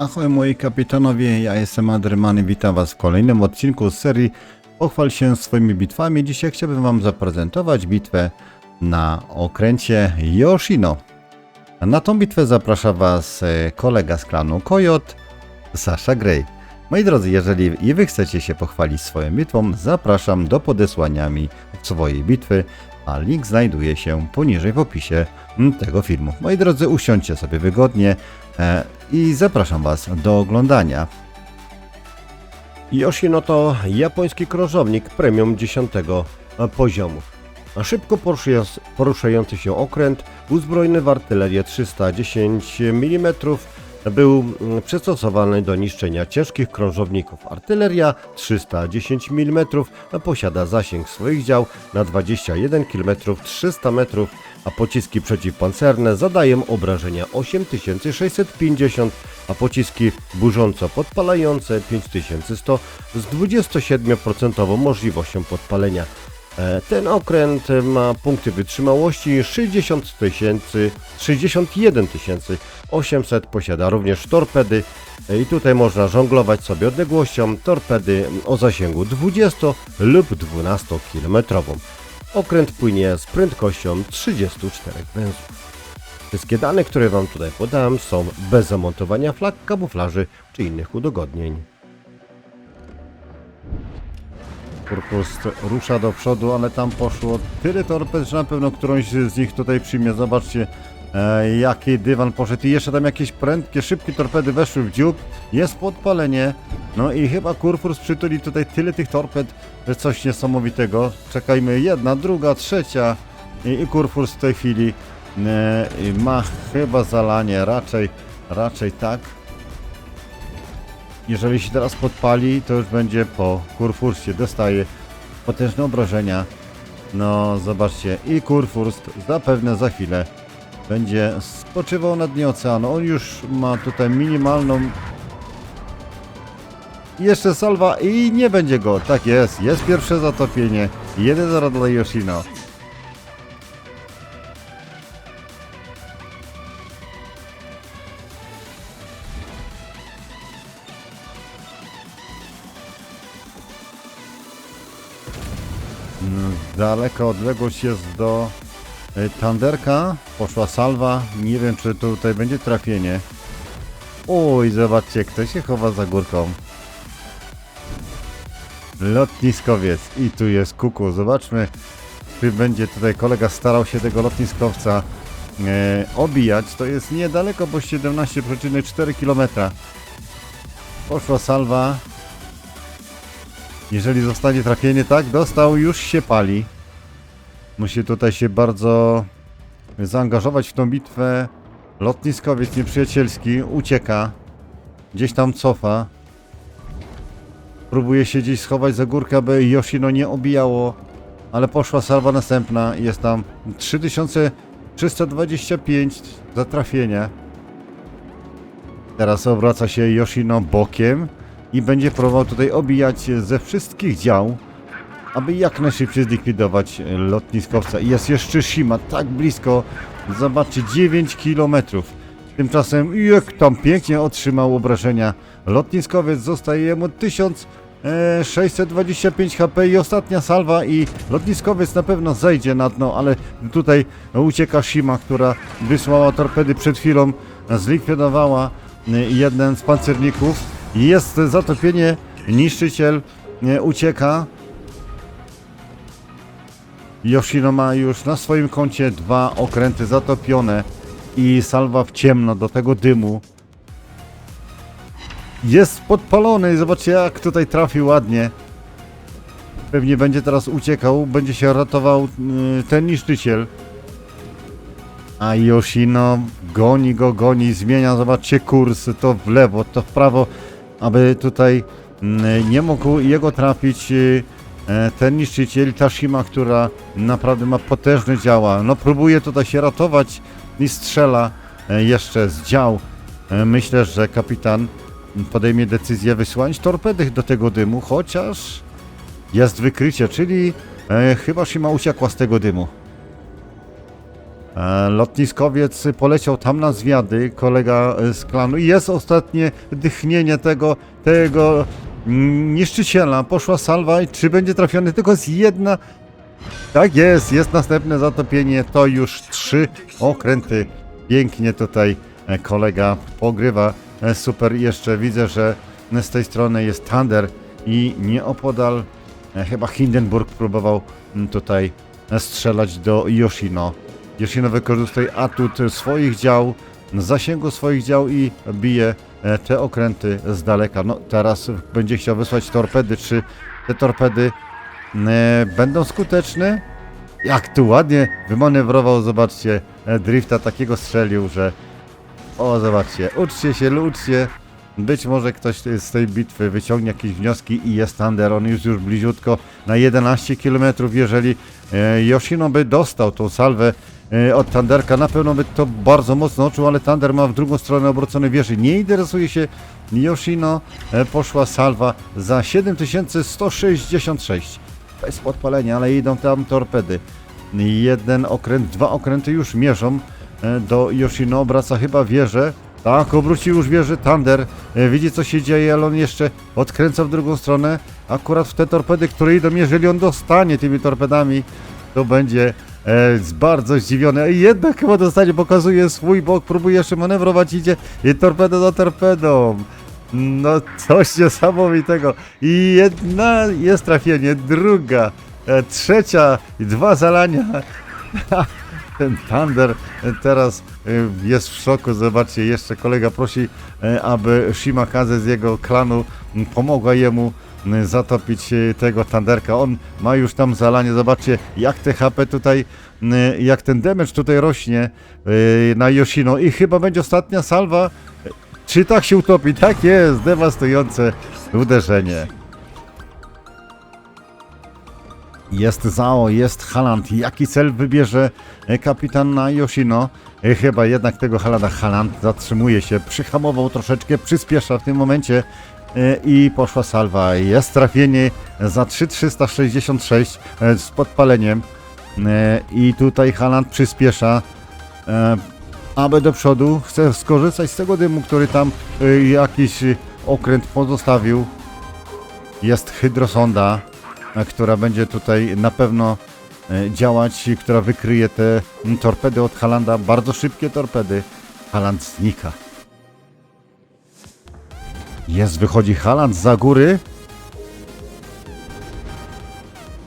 Ahoj moi kapitanowie, ja jestem Adryman i witam was w kolejnym odcinku z serii Pochwal się swoimi bitwami. Dzisiaj chciałbym wam zaprezentować bitwę na okręcie Yoshino. Na tą bitwę zaprasza was e, kolega z klanu Kojot, Sasha Gray. Moi drodzy, jeżeli i wy chcecie się pochwalić swoją bitwą, zapraszam do podesłania mi swojej bitwy, a link znajduje się poniżej w opisie mm, tego filmu. Moi drodzy, usiądźcie sobie wygodnie e, i zapraszam was do oglądania. Yoshino to japoński krążownik premium 10 poziomu. Szybko poruszając- poruszający się okręt, uzbrojony w artylerię 310 mm, był mm, przystosowany do niszczenia ciężkich krążowników. Artyleria 310 mm posiada zasięg swoich dział na 21 km 300 metrów, a pociski przeciwpancerne zadają obrażenia 8650, a pociski burząco podpalające 5100 z 27% możliwością podpalenia. E, Ten okręt ma punkty wytrzymałości 60 tysięcy, 61 tysięcy 800, posiada również torpedy E, i tutaj można żonglować sobie odległością torpedy o zasięgu 20 lub 12 km. Okręt płynie z prędkością 34 węzłów. Wszystkie dane, które Wam tutaj podałem są bez zamontowania flag, kamuflaży czy innych udogodnień. Purpus rusza do przodu, ale tam poszło tyle torped, że na pewno którąś z nich tutaj przyjmie. Zobaczcie, e, jaki dywan poszedł. I jeszcze tam jakieś prędkie, szybkie torpedy weszły w dziób. Jest podpalenie. No i chyba Kurfurs przytuli tutaj tyle tych torped, że coś niesamowitego. Czekajmy, jedna, druga, trzecia. I, i Kurfurs w tej chwili e, ma chyba zalanie, raczej, raczej tak. Jeżeli się teraz podpali, to już będzie po Kurfurście. Dostaje potężne obrażenia. No, zobaczcie. I Kurfurst zapewne za chwilę będzie spoczywał na dnie oceanu. On już ma tutaj minimalną... Jeszcze salwa i nie będzie go. Tak jest. Jest pierwsze zatopienie. 1-0 dla Yoshino. Daleka odległość jest do y, Tanderka. Poszła salwa. Nie wiem, czy tutaj będzie trafienie. Oj, zobaczcie, kto się chowa za górką. Lotniskowiec. I tu jest kuku. Zobaczmy, czy będzie tutaj kolega starał się tego lotniskowca e, obijać. To jest niedaleko, bo 17,4 km. Poszła salwa. Jeżeli zostanie trafienie, tak, dostał, już się pali. Musi tutaj się bardzo zaangażować w tą bitwę. Lotniskowiec nieprzyjacielski ucieka. Gdzieś tam cofa. Próbuje się gdzieś schować za górkę, aby Yoshino nie obijało. Ale poszła salwa następna. Jest tam 3325 za trafienie. Teraz obraca się Yoshino bokiem i będzie próbował tutaj obijać ze wszystkich dział, aby jak najszybciej zlikwidować lotniskowca. I jest jeszcze Shima tak blisko. Zobaczcie, 9 km. Tymczasem jak tam pięknie otrzymał obrażenia. Lotniskowiec zostaje mu 1625 HP i ostatnia salwa i lotniskowiec na pewno zejdzie na dno, ale tutaj ucieka Shima, która wysłała torpedy przed chwilą, zlikwidowała jeden z pancerników. Jest zatopienie, niszczyciel y, ucieka. Yoshino ma już na swoim koncie dwa okręty zatopione i salwa w ciemno do tego dymu. Jest podpalony, zobaczcie jak tutaj trafił ładnie. Pewnie będzie teraz uciekał, będzie się ratował yy, ten niszczyciel. A Yoshino goni go, goni, zmienia, zobaczcie kurs, to w lewo, to w prawo, aby tutaj mm, nie mógł jego trafić yy, e, ten niszczyciel, Tashima, która naprawdę ma potężne działa. No próbuje tutaj się ratować i strzela e, jeszcze z dział. E, Myślę, że kapitan podejmie decyzję wysłać torpedy do tego dymu, chociaż jest wykrycie, czyli chyba Shima uciekła z tego dymu. E, Lotniskowiec poleciał tam na zwiady, kolega z klanu. I jest ostatnie dychnienie tego, tego mm, niszczyciela. Poszła salwa i czy będzie trafiony? Tylko jest jedna. Tak jest, jest następne zatopienie. To już trzy okręty. Pięknie tutaj e, kolega pogrywa. E, Super. Jeszcze widzę, że z tej strony jest Thunder i nieopodal chyba Hindenburg próbował mm, tutaj strzelać do Yoshino. Yoshino wykorzystuje atut swoich dział, zasięgu swoich dział i bije e, te okręty z daleka. No teraz będzie chciał wysłać torpedy. Czy te torpedy e, będą skuteczne? Jak tu ładnie wymanewrował, zobaczcie, e, drifta takiego strzelił, że o, zobaczcie, uczcie się, uczcie. Być może ktoś z tej bitwy wyciągnie jakieś wnioski i jest Thunder, on już już bliziutko na 11 km, jeżeli Yoshino by dostał tą salwę od Thunderka, na pewno by to bardzo mocno oczuł, ale Thunder ma w drugą stronę obrócone wieży. Nie interesuje się Yoshino, e, poszła salwa za 7166. Bez podpalenia, ale idą tam torpedy. Jeden okręt, dwa okręty już mierzą e, do Yoshino, obraca chyba wieżę. Tak, obrócił już wieżę Thunder. E, Widzi co się dzieje, ale on jeszcze odkręca w drugą stronę. Akurat w te torpedy, które idą, jeżeli on dostanie tymi torpedami, to będzie e, z- bardzo zdziwiony. Jednak chyba dostanie, pokazuje swój bok, próbuje jeszcze manewrować, idzie i torpedo za torpedą. No coś niesamowitego. I jedna jest trafienie, druga, e, trzecia, dwa zalania. Ten Thunder teraz e, jest w szoku. Zobaczcie, jeszcze kolega prosi, e, aby Shimakaze z jego klanu pomogła jemu zatopić e, tego Thunderka. On ma już tam zalanie. Zobaczcie, jak te HP tutaj, m, jak ten damage tutaj rośnie e, na Yoshino. I chyba będzie ostatnia salwa. Czy tak się utopi? Tak jest, dewastujące uderzenie. Jest Zao, jest Haland. Jaki cel wybierze e, kapitan na Yoshino? E, Chyba jednak tego Halanda Haland zatrzymuje się, przyhamował troszeczkę, przyspiesza w tym momencie i poszła salwa. Jest trafienie za 3366 e, z podpaleniem E, i tutaj Haland przyspiesza e, aby do przodu. Chce skorzystać z tego dymu, który tam e, jakiś e, okręt pozostawił. Jest hydrosonda, e, która będzie tutaj na pewno e, działać, która wykryje te torpedy od Halanda. Bardzo szybkie torpedy. Haland znika. Jest, wychodzi Haland za góry.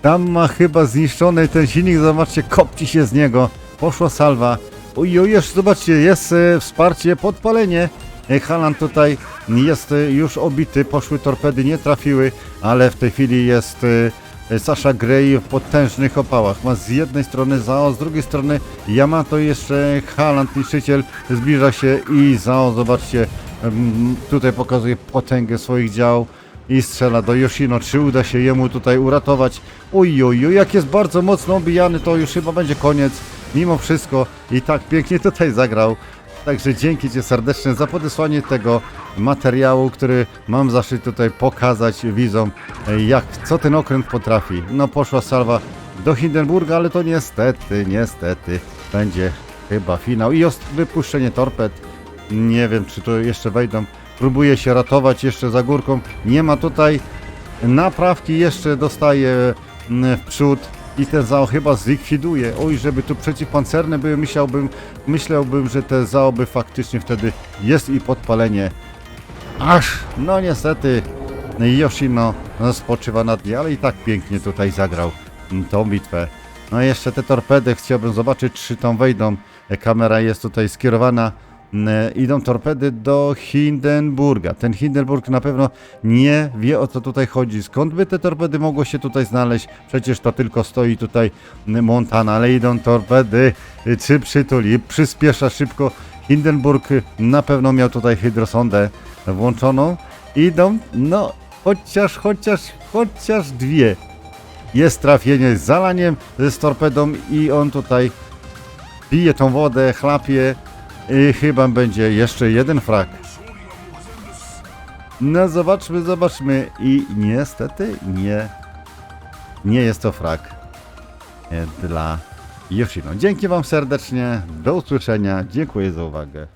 Tam ma chyba zniszczony ten silnik, zobaczcie, kopci się z niego. Poszła salwa. Oj, oj, jeszcze zobaczcie, jest e, wsparcie, podpalenie. E, Halan tutaj jest e, już obity, poszły torpedy, nie trafiły, ale w tej chwili jest Sasha Grey w potężnych opałach. Ma z jednej strony Zao, z drugiej strony Yamato jeszcze Haland, niszczyciel, zbliża się i Zao, zobaczcie, tutaj pokazuje potęgę swoich dział i strzela do Yoshino. Czy uda się jemu tutaj uratować? Oj, jak jest bardzo mocno obijany, to już chyba będzie koniec. Mimo wszystko i tak pięknie tutaj zagrał. Także dzięki Ci serdecznie za podesłanie tego materiału, który mam zaszczyt tutaj pokazać widzom, e, jak, co ten okręt potrafi. No poszła salwa do Hindenburga, ale to niestety, niestety będzie chyba finał. I wypuszczenie torped. Nie wiem, czy to jeszcze wejdą. Próbuje się ratować jeszcze za górką. Nie ma tutaj naprawki, jeszcze dostaje mm, w przód i ten ZAO chyba zlikwiduje. Oj, żeby tu przeciwpancerne były, myślałbym, myślałbym, że te ZAO by faktycznie wtedy jest i podpalenie. Aż, no niestety, Yoshino spoczywa na dnie, ale i tak pięknie tutaj zagrał mm, tą bitwę. No i jeszcze te torpedy, chciałbym zobaczyć, czy tam wejdą. Kamera jest tutaj skierowana. Mm, Idą torpedy do Hindenburga. Ten Hindenburg na pewno nie wie o co tutaj chodzi. Skąd by te torpedy mogło się tutaj znaleźć? Przecież to tylko stoi tutaj Montana, ale idą torpedy. Y, Czy przytuli? Przyspiesza szybko. Hindenburg y, na pewno miał tutaj hydrosondę włączoną. Idą, no chociaż, chociaż, chociaż dwie. Jest trafienie z zalaniem, z torpedą i on tutaj pije tą wodę, chlapie i chyba będzie jeszcze jeden frak. No zobaczmy, zobaczmy i niestety nie, nie jest to frak e, dla Yoshino. Dzięki Wam serdecznie, do usłyszenia, dziękuję za uwagę.